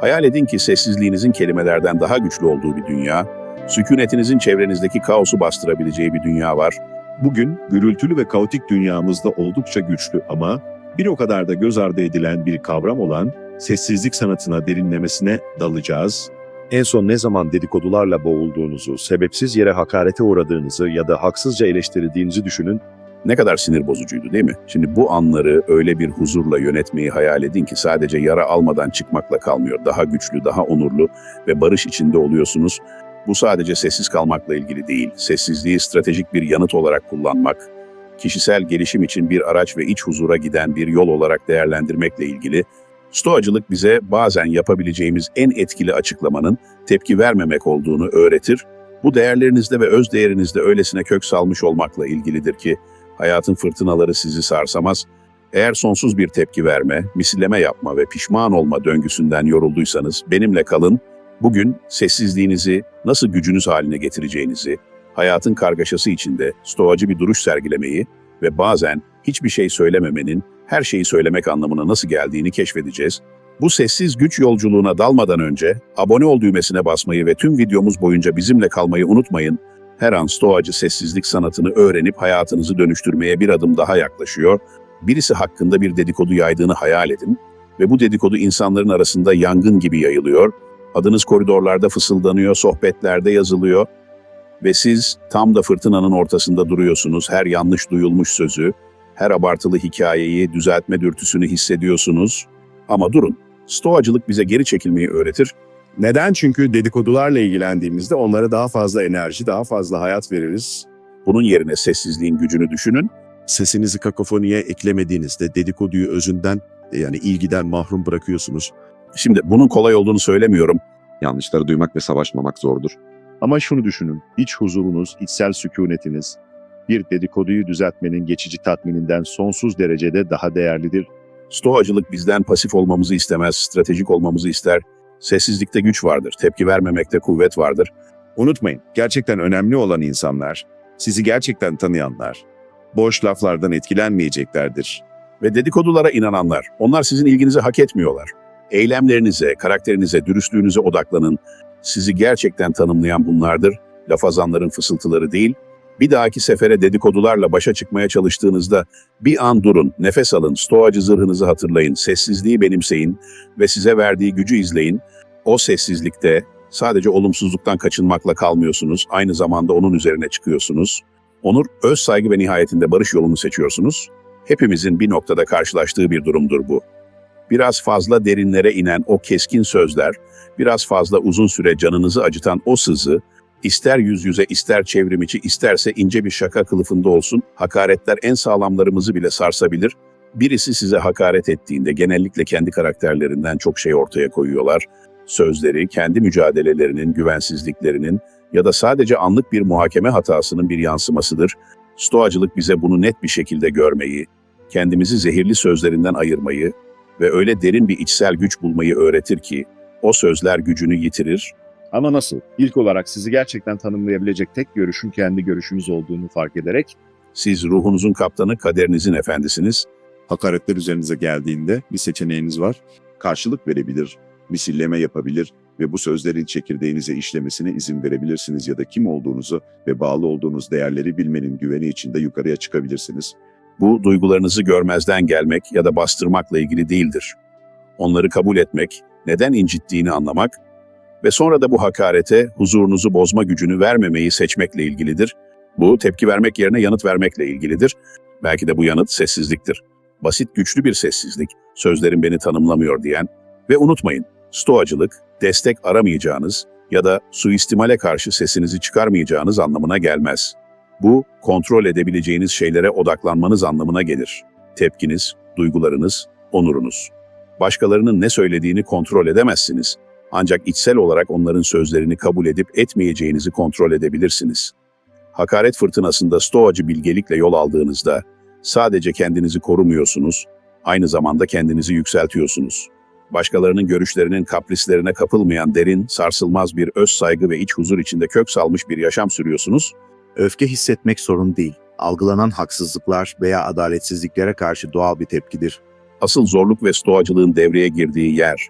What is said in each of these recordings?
Hayal edin ki sessizliğinizin kelimelerden daha güçlü olduğu bir dünya, sükunetinizin çevrenizdeki kaosu bastırabileceği bir dünya var. Bugün gürültülü ve kaotik dünyamızda oldukça güçlü ama bir o kadar da göz ardı edilen bir kavram olan sessizlik sanatına derinlemesine dalacağız. En son ne zaman dedikodularla boğulduğunuzu, sebepsiz yere hakarete uğradığınızı ya da haksızca eleştirildiğinizi düşünün. Ne kadar sinir bozucuydu değil mi? Şimdi bu anları öyle bir huzurla yönetmeyi hayal edin ki sadece yara almadan çıkmakla kalmıyor. Daha güçlü, daha onurlu ve barış içinde oluyorsunuz. Bu sadece sessiz kalmakla ilgili değil. Sessizliği stratejik bir yanıt olarak kullanmak, kişisel gelişim için bir araç ve iç huzura giden bir yol olarak değerlendirmekle ilgili. Stoacılık bize bazen yapabileceğimiz en etkili açıklamanın tepki vermemek olduğunu öğretir. Bu değerlerinizde ve öz değerinizde öylesine kök salmış olmakla ilgilidir ki hayatın fırtınaları sizi sarsamaz. Eğer sonsuz bir tepki verme, misilleme yapma ve pişman olma döngüsünden yorulduysanız benimle kalın. Bugün sessizliğinizi nasıl gücünüz haline getireceğinizi, hayatın kargaşası içinde stoacı bir duruş sergilemeyi ve bazen hiçbir şey söylememenin her şeyi söylemek anlamına nasıl geldiğini keşfedeceğiz. Bu sessiz güç yolculuğuna dalmadan önce abone ol düğmesine basmayı ve tüm videomuz boyunca bizimle kalmayı unutmayın. Her an stoacı sessizlik sanatını öğrenip hayatınızı dönüştürmeye bir adım daha yaklaşıyor. Birisi hakkında bir dedikodu yaydığını hayal edin ve bu dedikodu insanların arasında yangın gibi yayılıyor. Adınız koridorlarda fısıldanıyor, sohbetlerde yazılıyor ve siz tam da fırtınanın ortasında duruyorsunuz. Her yanlış duyulmuş sözü, her abartılı hikayeyi, düzeltme dürtüsünü hissediyorsunuz. Ama durun, stoacılık bize geri çekilmeyi öğretir. Neden? Çünkü dedikodularla ilgilendiğimizde onlara daha fazla enerji, daha fazla hayat veririz. Bunun yerine sessizliğin gücünü düşünün. Sesinizi kakofoniye eklemediğinizde dedikoduyu özünden yani ilgiden mahrum bırakıyorsunuz. Şimdi bunun kolay olduğunu söylemiyorum. Yanlışları duymak ve savaşmamak zordur. Ama şunu düşünün, iç huzurunuz, içsel sükunetiniz bir dedikoduyu düzeltmenin geçici tatmininden sonsuz derecede daha değerlidir. Stoacılık bizden pasif olmamızı istemez, stratejik olmamızı ister. Sessizlikte güç vardır, tepki vermemekte kuvvet vardır. Unutmayın, gerçekten önemli olan insanlar, sizi gerçekten tanıyanlar, boş laflardan etkilenmeyeceklerdir. Ve dedikodulara inananlar, onlar sizin ilginizi hak etmiyorlar. Eylemlerinize, karakterinize, dürüstlüğünüze odaklanın. Sizi gerçekten tanımlayan bunlardır. Lafazanların fısıltıları değil. Bir dahaki sefere dedikodularla başa çıkmaya çalıştığınızda bir an durun, nefes alın, stoacı zırhınızı hatırlayın, sessizliği benimseyin ve size verdiği gücü izleyin. O sessizlikte sadece olumsuzluktan kaçınmakla kalmıyorsunuz, aynı zamanda onun üzerine çıkıyorsunuz. Onur, öz saygı ve nihayetinde barış yolunu seçiyorsunuz. Hepimizin bir noktada karşılaştığı bir durumdur bu. Biraz fazla derinlere inen o keskin sözler, biraz fazla uzun süre canınızı acıtan o sızı, ister yüz yüze ister çevrim içi isterse ince bir şaka kılıfında olsun, hakaretler en sağlamlarımızı bile sarsabilir. Birisi size hakaret ettiğinde genellikle kendi karakterlerinden çok şey ortaya koyuyorlar. Sözleri, kendi mücadelelerinin, güvensizliklerinin ya da sadece anlık bir muhakeme hatasının bir yansımasıdır. Stoacılık bize bunu net bir şekilde görmeyi, kendimizi zehirli sözlerinden ayırmayı ve öyle derin bir içsel güç bulmayı öğretir ki o sözler gücünü yitirir, Ama nasıl? İlk olarak sizi gerçekten tanımlayabilecek tek görüşün kendi görüşünüz olduğunu fark ederek, siz ruhunuzun kaptanı, kaderinizin efendisiniz. Hakaretler üzerinize geldiğinde bir seçeneğiniz var. Karşılık verebilir, misilleme yapabilir ve bu sözlerin çekirdeğinize işlemesine izin verebilirsiniz ya da kim olduğunuzu ve bağlı olduğunuz değerleri bilmenin güveni içinde yukarıya çıkabilirsiniz. Bu duygularınızı görmezden gelmek ya da bastırmakla ilgili değildir. Onları kabul etmek, neden incittiğini anlamak ve sonra da bu hakarete huzurunuzu bozma gücünü vermemeyi seçmekle ilgilidir. Bu tepki vermek yerine yanıt vermekle ilgilidir. Belki de bu yanıt sessizliktir. Basit güçlü bir sessizlik, sözlerim beni tanımlamıyor diyen ve unutmayın, stoacılık, destek aramayacağınız ya da suistimale karşı sesinizi çıkarmayacağınız anlamına gelmez. Bu, kontrol edebileceğiniz şeylere odaklanmanız anlamına gelir. Tepkiniz, duygularınız, onurunuz. Başkalarının ne söylediğini kontrol edemezsiniz. Ancak içsel olarak onların sözlerini kabul edip etmeyeceğinizi kontrol edebilirsiniz. Hakaret fırtınasında stoacı bilgelikle yol aldığınızda sadece kendinizi korumuyorsunuz, aynı zamanda kendinizi yükseltiyorsunuz. Başkalarının görüşlerinin kaprislerine kapılmayan derin, sarsılmaz bir öz saygı ve iç huzur içinde kök salmış bir yaşam sürüyorsunuz. Öfke hissetmek sorun değil. Algılanan haksızlıklar veya adaletsizliklere karşı doğal bir tepkidir. Asıl zorluk ve stoacılığın devreye girdiği yer.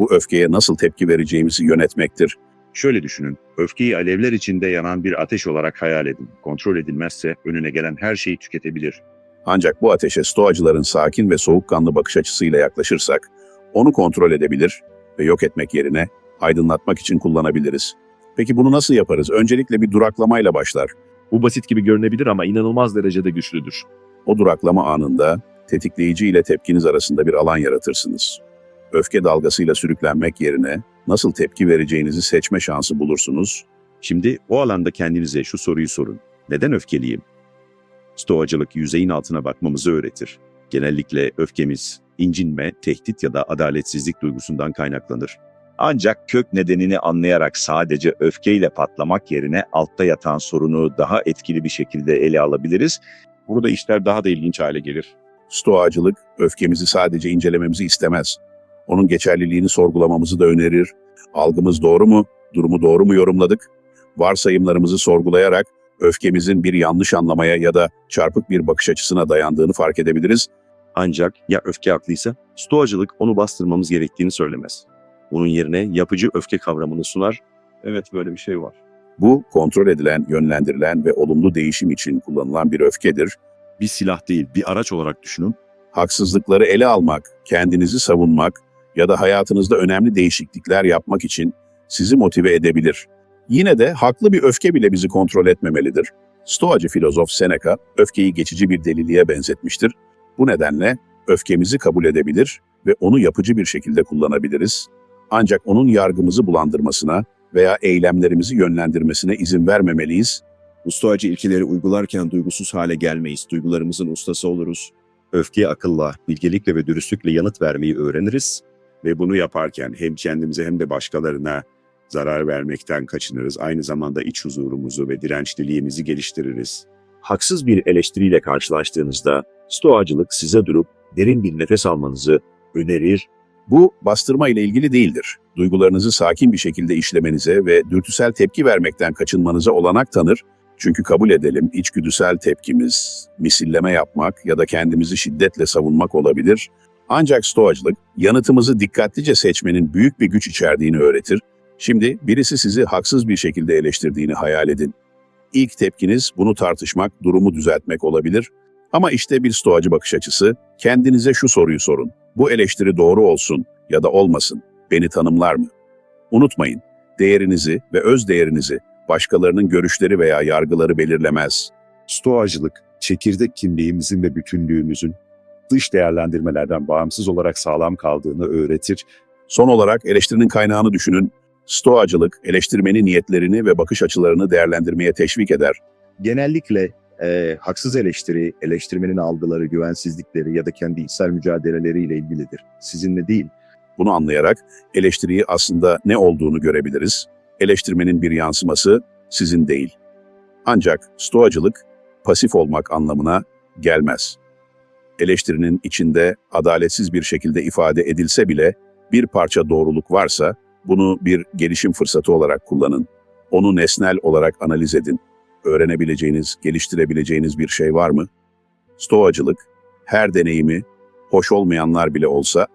Bu öfkeye nasıl tepki vereceğimizi yönetmektir. Şöyle düşünün, öfkeyi alevler içinde yanan bir ateş olarak hayal edin. Kontrol edilmezse önüne gelen her şeyi tüketebilir. Ancak bu ateşe stoacıların sakin ve soğukkanlı bakış açısıyla yaklaşırsak, onu kontrol edebilir ve yok etmek yerine aydınlatmak için kullanabiliriz. Peki bunu nasıl yaparız? Öncelikle bir duraklamayla başlar. Bu basit gibi görünebilir ama inanılmaz derecede güçlüdür. O duraklama anında tetikleyici ile tepkiniz arasında bir alan yaratırsınız. Öfke dalgasıyla sürüklenmek yerine nasıl tepki vereceğinizi seçme şansı bulursunuz. Şimdi o alanda kendinize şu soruyu sorun. Neden öfkeliyim? Stoacılık yüzeyin altına bakmamızı öğretir. Genellikle öfkemiz, incinme, tehdit ya da adaletsizlik duygusundan kaynaklanır. Ancak kök nedenini anlayarak sadece öfkeyle patlamak yerine altta yatan sorunu daha etkili bir şekilde ele alabiliriz. Burada işler daha da ilginç hale gelir. Stoacılık öfkemizi sadece incelememizi istemez. Onun geçerliliğini sorgulamamızı da önerir. Algımız doğru mu? Durumu doğru mu yorumladık? Varsayımlarımızı sorgulayarak öfkemizin bir yanlış anlamaya ya da çarpık bir bakış açısına dayandığını fark edebiliriz. Ancak ya öfke haklıysa, stoacılık onu bastırmamız gerektiğini söylemez. Bunun yerine yapıcı öfke kavramını sunar. Evet böyle bir şey var. Bu kontrol edilen, yönlendirilen ve olumlu değişim için kullanılan bir öfkedir. Bir silah değil, bir araç olarak düşünün. Haksızlıkları ele almak, kendinizi savunmak ya da hayatınızda önemli değişiklikler yapmak için sizi motive edebilir. Yine de haklı bir öfke bile bizi kontrol etmemelidir. Stoacı filozof Seneca öfkeyi geçici bir deliliğe benzetmiştir. Bu nedenle öfkemizi kabul edebilir ve onu yapıcı bir şekilde kullanabiliriz. Ancak onun yargımızı bulandırmasına veya eylemlerimizi yönlendirmesine izin vermemeliyiz. Bu stoacı ilkeleri uygularken duygusuz hale gelmeyiz. Duygularımızın ustası oluruz. Öfkeye akılla, bilgelikle ve dürüstlükle yanıt vermeyi öğreniriz. Ve bunu yaparken hem kendimize hem de başkalarına zarar vermekten kaçınırız. Aynı zamanda iç huzurumuzu ve dirençliliğimizi geliştiririz. Haksız bir eleştiriyle karşılaştığınızda stoacılık size durup derin bir nefes almanızı önerir Bu bastırma ile ilgili değildir. Duygularınızı sakin bir şekilde işlemenize ve dürtüsel tepki vermekten kaçınmanıza olanak tanır. Çünkü kabul edelim içgüdüsel tepkimiz misilleme yapmak ya da kendimizi şiddetle savunmak olabilir. Ancak stoacılık yanıtımızı dikkatlice seçmenin büyük bir güç içerdiğini öğretir. Şimdi birisi sizi haksız bir şekilde eleştirdiğini hayal edin. İlk tepkiniz bunu tartışmak, durumu düzeltmek olabilir. Ama işte bir stoacı bakış açısı, kendinize şu soruyu sorun. Bu eleştiri doğru olsun ya da olmasın, beni tanımlar mı? Unutmayın, değerinizi ve öz değerinizi başkalarının görüşleri veya yargıları belirlemez. Stoacılık, çekirdek kimliğimizin ve bütünlüğümüzün dış değerlendirmelerden bağımsız olarak sağlam kaldığını öğretir. Son olarak eleştirinin kaynağını düşünün. Stoacılık, eleştirmenin niyetlerini ve bakış açılarını değerlendirmeye teşvik eder. genellikle e, haksız eleştiri, eleştirmenin algıları, güvensizlikleri ya da kendi içsel mücadeleleriyle ilgilidir. Sizinle değil. Bunu anlayarak eleştiriyi aslında ne olduğunu görebiliriz. Eleştirmenin bir yansıması sizin değil. Ancak stoacılık pasif olmak anlamına gelmez. Eleştirinin içinde adaletsiz bir şekilde ifade edilse bile bir parça doğruluk varsa bunu bir gelişim fırsatı olarak kullanın. Onu nesnel olarak analiz edin. Öğrenebileceğiniz, geliştirebileceğiniz bir şey var mı? Stoacılık her deneyimi hoş olmayanlar bile olsa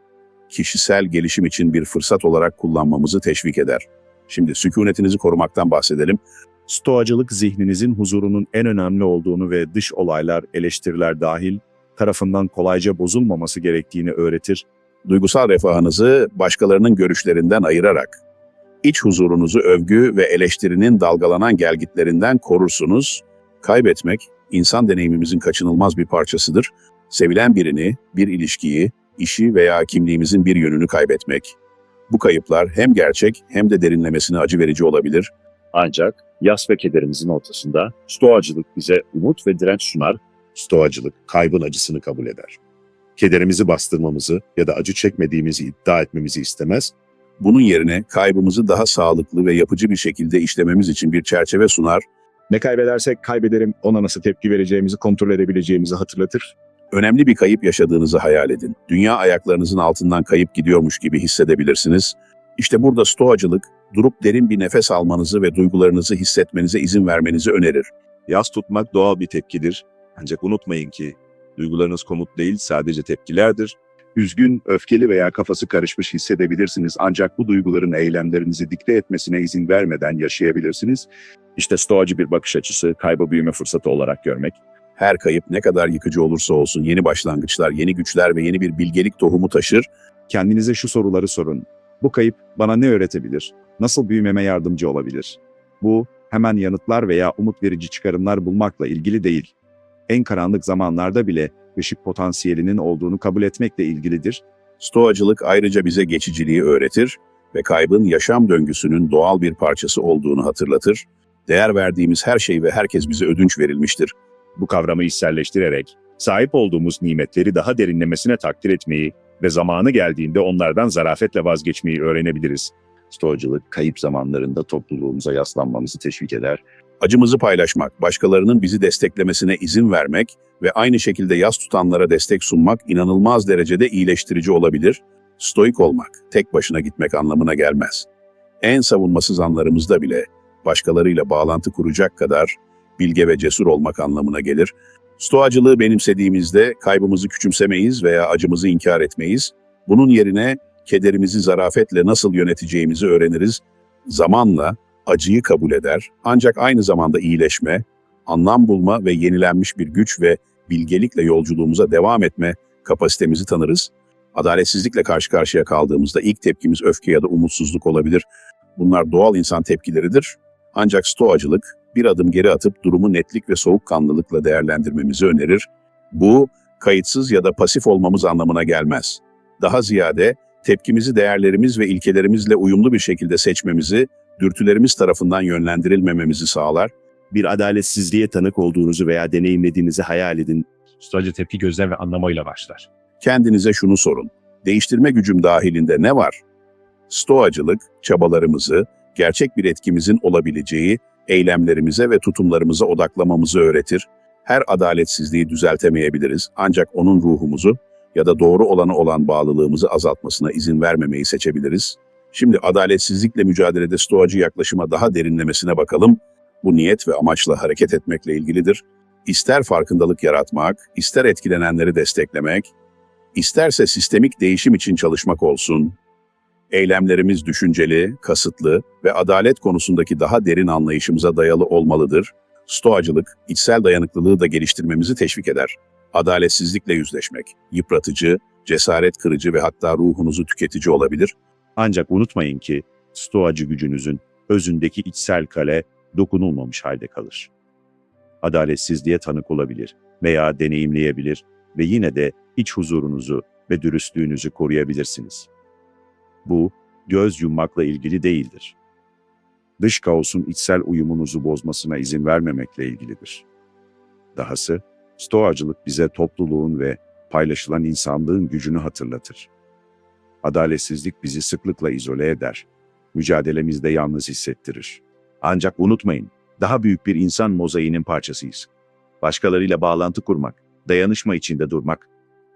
kişisel gelişim için bir fırsat olarak kullanmamızı teşvik eder. Şimdi sükunetinizi korumaktan bahsedelim. Stoacılık zihninizin huzurunun en önemli olduğunu ve dış olaylar, eleştiriler dahil tarafından kolayca bozulmaması gerektiğini öğretir. Duygusal refahınızı başkalarının görüşlerinden ayırarak, iç huzurunuzu övgü ve eleştirinin dalgalanan gelgitlerinden korursunuz. Kaybetmek, insan deneyimimizin kaçınılmaz bir parçasıdır. Sevilen birini, bir ilişkiyi, işi veya kimliğimizin bir yönünü kaybetmek. Bu kayıplar hem gerçek hem de derinlemesine acı verici olabilir. Ancak yas ve kederimizin ortasında stoacılık bize umut ve direnç sunar. Stoacılık, kaybın acısını kabul eder. Kederimizi bastırmamızı ya da acı çekmediğimizi iddia etmemizi istemez. Bunun yerine kaybımızı daha sağlıklı ve yapıcı bir şekilde işlememiz için bir çerçeve sunar, Ne kaybedersek kaybederim ona nasıl tepki vereceğimizi kontrol edebileceğimizi hatırlatır. önemli bir kayıp yaşadığınızı hayal edin. Dünya ayaklarınızın altından kayıp gidiyormuş gibi hissedebilirsiniz. İşte burada stoacılık, durup derin bir nefes almanızı ve duygularınızı hissetmenize izin vermenizi önerir. Yas tutmak doğal bir tepkidir. Ancak unutmayın ki duygularınız komut değil sadece tepkilerdir. Üzgün, öfkeli veya kafası karışmış hissedebilirsiniz ancak bu duyguların eylemlerinizi dikte etmesine izin vermeden yaşayabilirsiniz. İşte stoacı bir bakış açısı, kaybı büyüme fırsatı olarak görmek. Her kayıp ne kadar yıkıcı olursa olsun yeni başlangıçlar, yeni güçler ve yeni bir bilgelik tohumu taşır. Kendinize şu soruları sorun. Bu kayıp bana ne öğretebilir? Nasıl büyümeme yardımcı olabilir? Bu hemen yanıtlar veya umut verici çıkarımlar bulmakla ilgili değil. En karanlık zamanlarda bile ışık potansiyelinin olduğunu kabul etmekle ilgilidir. Stoacılık ayrıca bize geçiciliği öğretir ve kaybın yaşam döngüsünün doğal bir parçası olduğunu hatırlatır. Değer verdiğimiz her şey ve herkes bize ödünç verilmiştir. Bu kavramı içselleştirerek sahip olduğumuz nimetleri daha derinlemesine takdir etmeyi ve zamanı geldiğinde onlardan zarafetle vazgeçmeyi öğrenebiliriz. Stoacılık kayıp zamanlarında topluluğumuza yaslanmamızı teşvik eder. Acımızı paylaşmak, başkalarının bizi desteklemesine izin vermek ve aynı şekilde yas tutanlara destek sunmak inanılmaz derecede iyileştirici olabilir. Stoik olmak, tek başına gitmek anlamına gelmez. En savunmasız anlarımızda bile başkalarıyla bağlantı kuracak kadar bilge ve cesur olmak anlamına gelir. Stoacılığı benimsediğimizde kaybımızı küçümsemeyiz veya acımızı inkar etmeyiz. Bunun yerine kederimizi zarafetle nasıl yöneteceğimizi öğreniriz. Zamanla acıyı kabul eder ancak aynı zamanda iyileşme, anlam bulma ve yenilenmiş bir güç ve bilgelikle yolculuğumuza devam etme kapasitemizi tanırız. Adaletsizlikle karşı karşıya kaldığımızda ilk tepkimiz öfke ya da umutsuzluk olabilir. Bunlar doğal insan tepkileridir. Ancak stoacılık bir adım geri atıp durumu netlik ve soğukkanlılıkla değerlendirmemizi önerir. Bu kayıtsız ya da pasif olmamız anlamına gelmez. Daha ziyade tepkimizi değerlerimiz ve ilkelerimizle uyumlu bir şekilde seçmemizi, dürtülerimiz tarafından yönlendirilmememizi sağlar. Bir adaletsizliğe tanık olduğunuzu veya deneyimlediğinizi hayal edin. Stoacı tepki gözlem ve anlamayla başlar. Kendinize şunu sorun. Değiştirme gücüm dahilinde ne var? Stoacılık, çabalarımızı, gerçek bir etkimizin olabileceği eylemlerimize ve tutumlarımıza odaklamamızı öğretir. Her adaletsizliği düzeltemeyebiliriz ancak onun ruhumuzu ya da doğru olanı olan bağlılığımızı azaltmasına izin vermemeyi seçebiliriz. Şimdi adaletsizlikle mücadelede stoacı yaklaşıma daha derinlemesine bakalım. Bu niyet ve amaçla hareket etmekle ilgilidir. İster farkındalık yaratmak, ister etkilenenleri desteklemek, isterse sistemik değişim için çalışmak olsun. Eylemlerimiz düşünceli, kasıtlı ve adalet konusundaki daha derin anlayışımıza dayalı olmalıdır. Stoacılık, içsel dayanıklılığı da geliştirmemizi teşvik eder. Adaletsizlikle yüzleşmek, yıpratıcı, cesaret kırıcı ve hatta ruhunuzu tüketici olabilir. Ancak unutmayın ki stoacı gücünüzün özündeki içsel kale dokunulmamış halde kalır. Adaletsizliğe tanık olabilir veya deneyimleyebilir ve yine de iç huzurunuzu ve dürüstlüğünüzü koruyabilirsiniz. Bu, göz yummakla ilgili değildir. Dış kaosun içsel uyumunuzu bozmasına izin vermemekle ilgilidir. Dahası, stoacılık bize topluluğun ve paylaşılan insanlığın gücünü hatırlatır. Adaletsizlik bizi sıklıkla izole eder. Mücadelemizde yalnız hissettirir. Ancak unutmayın, daha büyük bir insan mozaiğinin parçasıyız. Başkalarıyla bağlantı kurmak, dayanışma içinde durmak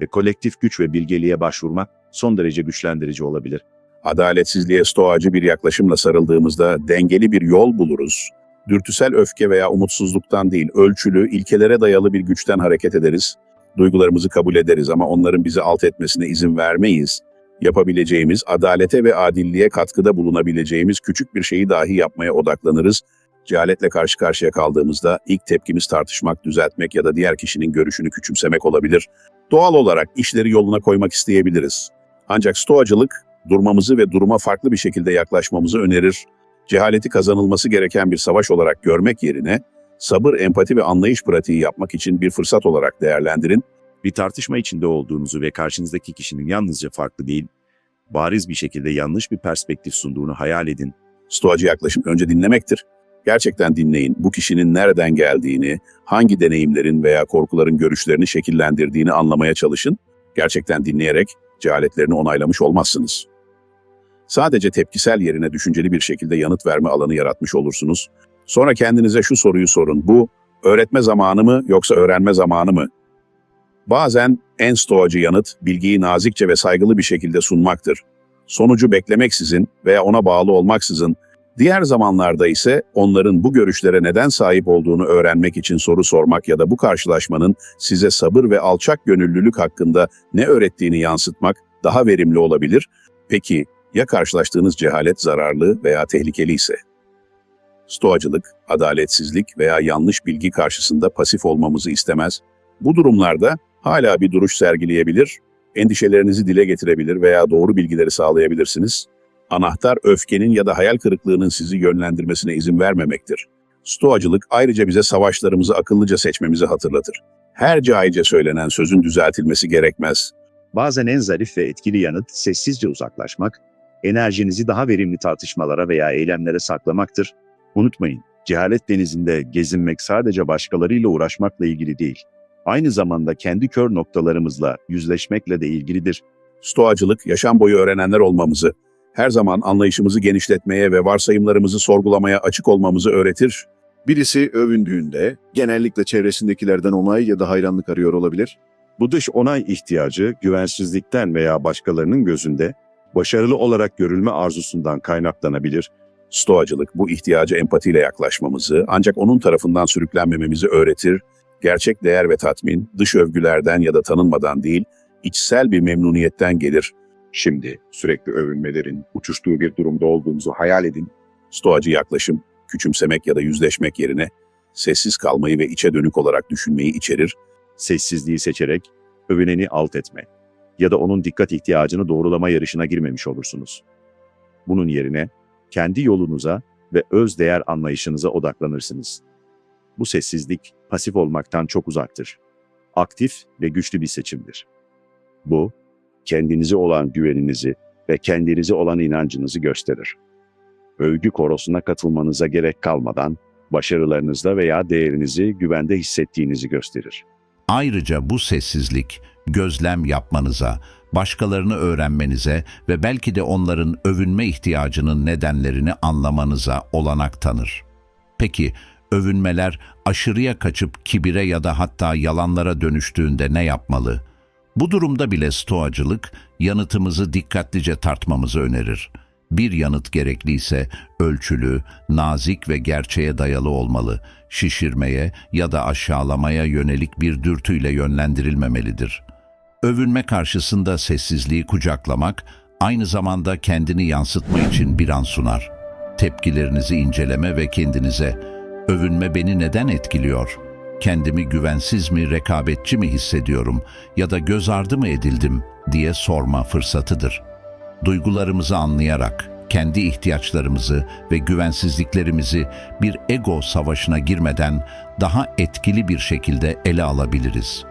ve kolektif güç ve bilgeliğe başvurmak son derece güçlendirici olabilir. Adaletsizliğe stoacı bir yaklaşımla sarıldığımızda dengeli bir yol buluruz. Dürtüsel öfke veya umutsuzluktan değil, ölçülü, ilkelere dayalı bir güçten hareket ederiz. Duygularımızı kabul ederiz ama onların bizi alt etmesine izin vermeyiz. Yapabileceğimiz, adalete ve adilliğe katkıda bulunabileceğimiz küçük bir şeyi dahi yapmaya odaklanırız. Cehaletle karşı karşıya kaldığımızda ilk tepkimiz tartışmak, düzeltmek ya da diğer kişinin görüşünü küçümsemek olabilir. Doğal olarak işleri yoluna koymak isteyebiliriz. Ancak stoacılık durmamızı ve duruma farklı bir şekilde yaklaşmamızı önerir. Cehaleti kazanılması gereken bir savaş olarak görmek yerine sabır, empati ve anlayış pratiği yapmak için bir fırsat olarak değerlendirin. Bir tartışma içinde olduğunuzu ve karşınızdaki kişinin yalnızca farklı değil, bariz bir şekilde yanlış bir perspektif sunduğunu hayal edin. Stoacı yaklaşım önce dinlemektir. Gerçekten dinleyin. Bu kişinin nereden geldiğini, hangi deneyimlerin veya korkuların görüşlerini şekillendirdiğini anlamaya çalışın. Gerçekten dinleyerek cehaletlerini onaylamış olmazsınız. Sadece tepkisel yerine düşünceli bir şekilde yanıt verme alanı yaratmış olursunuz. Sonra kendinize şu soruyu sorun. Bu öğretme zamanı mı yoksa öğrenme zamanı mı? Bazen en stoacı yanıt bilgiyi nazikçe ve saygılı bir şekilde sunmaktır. Sonucu beklemeksizin veya ona bağlı olmaksızın Diğer zamanlarda ise onların bu görüşlere neden sahip olduğunu öğrenmek için soru sormak ya da bu karşılaşmanın size sabır ve alçak gönüllülük hakkında ne öğrettiğini yansıtmak daha verimli olabilir. Peki ya karşılaştığınız cehalet zararlı veya tehlikeli ise? Stoacılık, adaletsizlik veya yanlış bilgi karşısında pasif olmamızı istemez. Bu durumlarda hala bir duruş sergileyebilir, endişelerinizi dile getirebilir veya doğru bilgileri sağlayabilirsiniz. Anahtar öfkenin ya da hayal kırıklığının sizi yönlendirmesine izin vermemektir. Stoacılık ayrıca bize savaşlarımızı akıllıca seçmemizi hatırlatır. Her cahilce söylenen sözün düzeltilmesi gerekmez. Bazen en zarif ve etkili yanıt sessizce uzaklaşmak, enerjinizi daha verimli tartışmalara veya eylemlere saklamaktır. Unutmayın, cehalet denizinde gezinmek sadece başkalarıyla uğraşmakla ilgili değil. Aynı zamanda kendi kör noktalarımızla yüzleşmekle de ilgilidir. Stoacılık, yaşam boyu öğrenenler olmamızı, her zaman anlayışımızı genişletmeye ve varsayımlarımızı sorgulamaya açık olmamızı öğretir. Birisi övündüğünde genellikle çevresindekilerden onay ya da hayranlık arıyor olabilir. Bu dış onay ihtiyacı güvensizlikten veya başkalarının gözünde başarılı olarak görülme arzusundan kaynaklanabilir. Stoacılık bu ihtiyaca empatiyle yaklaşmamızı, ancak onun tarafından sürüklenmememizi öğretir. Gerçek değer ve tatmin, dış övgülerden ya da tanınmadan değil, içsel bir memnuniyetten gelir. Şimdi sürekli övünmelerin uçuştuğu bir durumda olduğumuzu hayal edin. Stoacı yaklaşım, küçümsemek ya da yüzleşmek yerine sessiz kalmayı ve içe dönük olarak düşünmeyi içerir. Sessizliği seçerek övüneni alt etme ya da onun dikkat ihtiyacını doğrulama yarışına girmemiş olursunuz. Bunun yerine kendi yolunuza ve öz değer anlayışınıza odaklanırsınız. Bu sessizlik pasif olmaktan çok uzaktır. Aktif ve güçlü bir seçimdir. Bu, kendinize olan güveninizi ve kendinize olan inancınızı gösterir. Övgü korosuna katılmanıza gerek kalmadan başarılarınızda veya değerinizi güvende hissettiğinizi gösterir. Ayrıca bu sessizlik gözlem yapmanıza, başkalarını öğrenmenize ve belki de onların övünme ihtiyacının nedenlerini anlamanıza olanak tanır. Peki övünmeler aşırıya kaçıp kibire ya da hatta yalanlara dönüştüğünde ne yapmalı? Bu durumda bile stoacılık yanıtımızı dikkatlice tartmamızı önerir. Bir yanıt gerekliyse ölçülü, nazik ve gerçeğe dayalı olmalı. Şişirmeye ya da aşağılamaya yönelik bir dürtüyle yönlendirilmemelidir. Övünme karşısında sessizliği kucaklamak, aynı zamanda kendini yansıtma için bir an sunar. Tepkilerinizi inceleme ve kendinize, övünme beni neden etkiliyor? Kendimi güvensiz mi, rekabetçi mi hissediyorum ya da göz ardı mı edildim diye sorma fırsatıdır. Duygularımızı anlayarak, kendi ihtiyaçlarımızı ve güvensizliklerimizi bir ego savaşına girmeden daha etkili bir şekilde ele alabiliriz.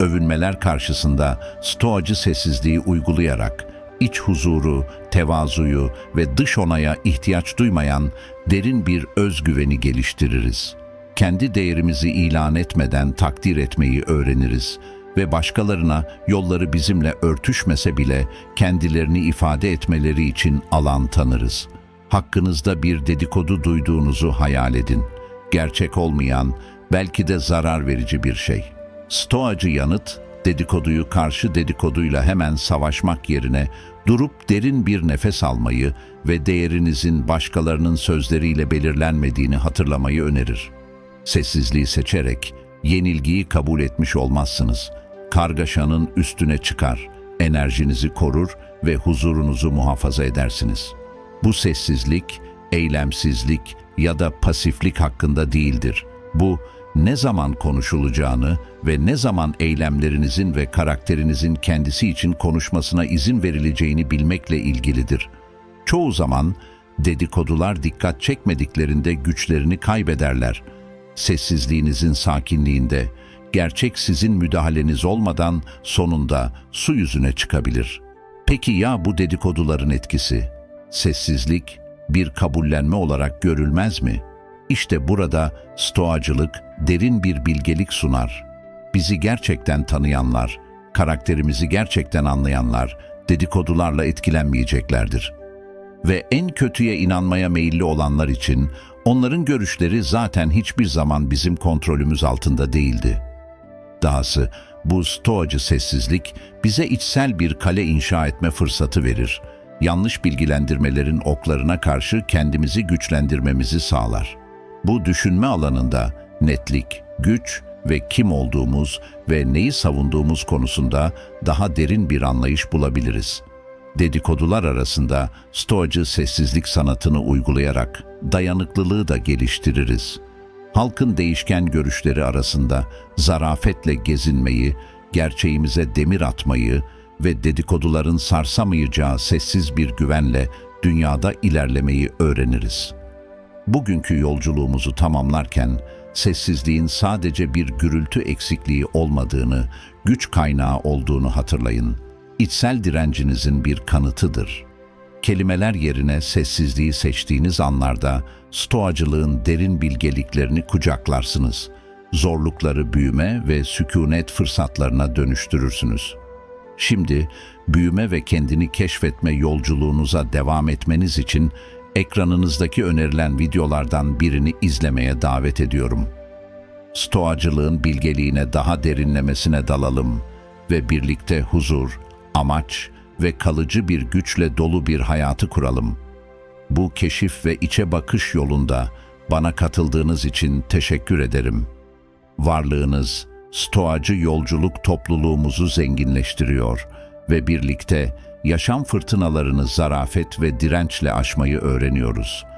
Övünmeler karşısında stoacı sessizliği uygulayarak iç huzuru, tevazuyu ve dış onaya ihtiyaç duymayan derin bir özgüveni geliştiririz. Kendi değerimizi ilan etmeden takdir etmeyi öğreniriz ve başkalarına yolları bizimle örtüşmese bile kendilerini ifade etmeleri için alan tanırız. Hakkınızda bir dedikodu duyduğunuzu hayal edin. Gerçek olmayan, belki de zarar verici bir şey. Stoacı yanıt, dedikoduyu karşı dedikoduyla hemen savaşmak yerine durup derin bir nefes almayı ve değerinizin başkalarının sözleriyle belirlenmediğini hatırlamayı önerir. Sessizliği seçerek yenilgiyi kabul etmiş olmazsınız. Kargaşanın üstüne çıkar, enerjinizi korur ve huzurunuzu muhafaza edersiniz. Bu sessizlik, eylemsizlik ya da pasiflik hakkında değildir. Bu, ne zaman konuşulacağını ve ne zaman eylemlerinizin ve karakterinizin kendisi için konuşmasına izin verileceğini bilmekle ilgilidir. Çoğu zaman dedikodular dikkat çekmediklerinde güçlerini kaybederler. Sessizliğinizin sakinliğinde, gerçek sizin müdahaleniz olmadan sonunda su yüzüne çıkabilir. Peki ya bu dedikoduların etkisi? Sessizlik bir kabullenme olarak görülmez mi? İşte burada stoacılık derin bir bilgelik sunar. Bizi gerçekten tanıyanlar, karakterimizi gerçekten anlayanlar dedikodularla etkilenmeyeceklerdir. Ve en kötüye inanmaya meyilli olanlar için onların görüşleri zaten hiçbir zaman bizim kontrolümüz altında değildi. Dahası bu stoacı sessizlik bize içsel bir kale inşa etme fırsatı verir. yanlış bilgilendirmelerin oklarına karşı kendimizi güçlendirmemizi sağlar. Bu düşünme alanında netlik, güç ve kim olduğumuz ve neyi savunduğumuz konusunda daha derin bir anlayış bulabiliriz. Dedikodular arasında stoacı sessizlik sanatını uygulayarak dayanıklılığı da geliştiririz. Halkın değişken görüşleri arasında zarafetle gezinmeyi, gerçeğimize demir atmayı ve dedikoduların sarsamayacağı sessiz bir güvenle dünyada ilerlemeyi öğreniriz. Bugünkü yolculuğumuzu tamamlarken sessizliğin sadece bir gürültü eksikliği olmadığını, güç kaynağı olduğunu hatırlayın. İçsel direncinizin bir kanıtıdır. Kelimeler yerine sessizliği seçtiğiniz anlarda stoacılığın derin bilgeliklerini kucaklarsınız. Zorlukları büyüme ve sükunet fırsatlarına dönüştürürsünüz. Şimdi büyüme ve kendini keşfetme yolculuğunuza devam etmeniz için ekranınızdaki önerilen videolardan birini izlemeye davet ediyorum. Stoacılığın bilgeliğine daha derinlemesine dalalım ve birlikte huzur, amaç ve kalıcı bir güçle dolu bir hayatı kuralım. Bu keşif ve içe bakış yolunda bana katıldığınız için teşekkür ederim. Varlığınız, stoacı yolculuk topluluğumuzu zenginleştiriyor ve birlikte yaşam fırtınalarını zarafet ve dirençle aşmayı öğreniyoruz.''